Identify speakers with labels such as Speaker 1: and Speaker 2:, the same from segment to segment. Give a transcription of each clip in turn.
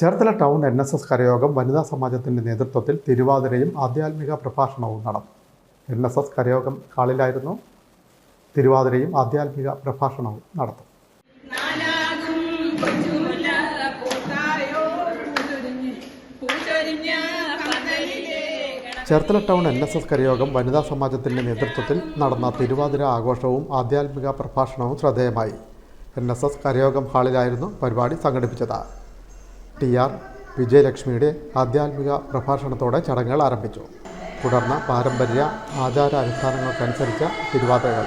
Speaker 1: Cherthala town N S S കരയോഗം വനിതാ സമാജത്തിന്റെ നേതൃത്വത്തിൽ തിരുവാതിരയും ആധ്യാത്മിക പ്രഭാഷണവും നടന്നു. എൻ എസ് എസ് കരയോഗം ഹാളിലായിരുന്നു. തിരുവാതിരയും ആധ്യാത്മിക പ്രഭാഷണവും നടത്തും Cherthala town N S S കരയോഗം വനിതാ സമാജത്തിന്റെ നേതൃത്വത്തിൽ നടന്ന തിരുവാതിര ആഘോഷവും ആധ്യാത്മിക പ്രഭാഷണവും ശ്രദ്ധേയമായി. എൻ എസ് എസ് കരയോഗം ഹാളിലായിരുന്നു പരിപാടി സംഘടിപ്പിച്ചത്. ടി ആർ വിജയലക്ഷ്മിയുടെ ആധ്യാത്മിക പ്രഭാഷണത്തോടെ ചടങ്ങുകൾ ആരംഭിച്ചു. തുടർന്ന് പാരമ്പര്യ ആചാര അനുഷ്ഠാനങ്ങൾക്കനുസരിച്ച് തിരുവാതിരകൾ.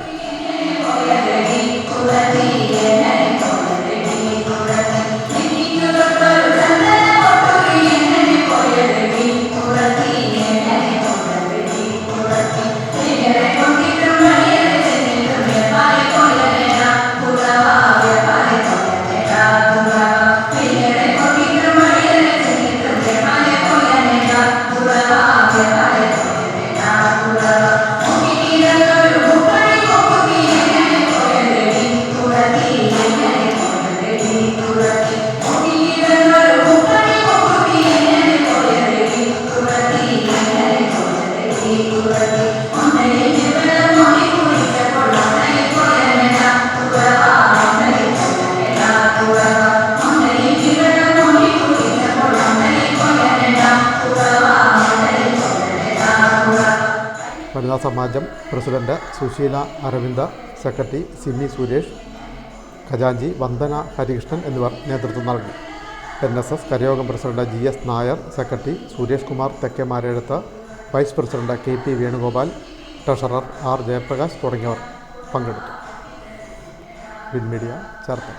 Speaker 1: വനിതാ സമാജം പ്രസിഡന്റ് സുശീല അരവിന്ദ സെക്രട്ടറി സിമി സുരേഷ് ഖജാഞ്ചി വന്ദന ഹരികൃഷ്ണൻ എന്നിവർ നേതൃത്വം നൽകി. N S S കരയോഗം president G S Nair secretary Suresh Kumar Thekkemarezhuthu vice president K P Venugopal treasurer R Jayaprakash തുടങ്ങിയവർ പങ്കെടുത്തു. Win Media Cherthala.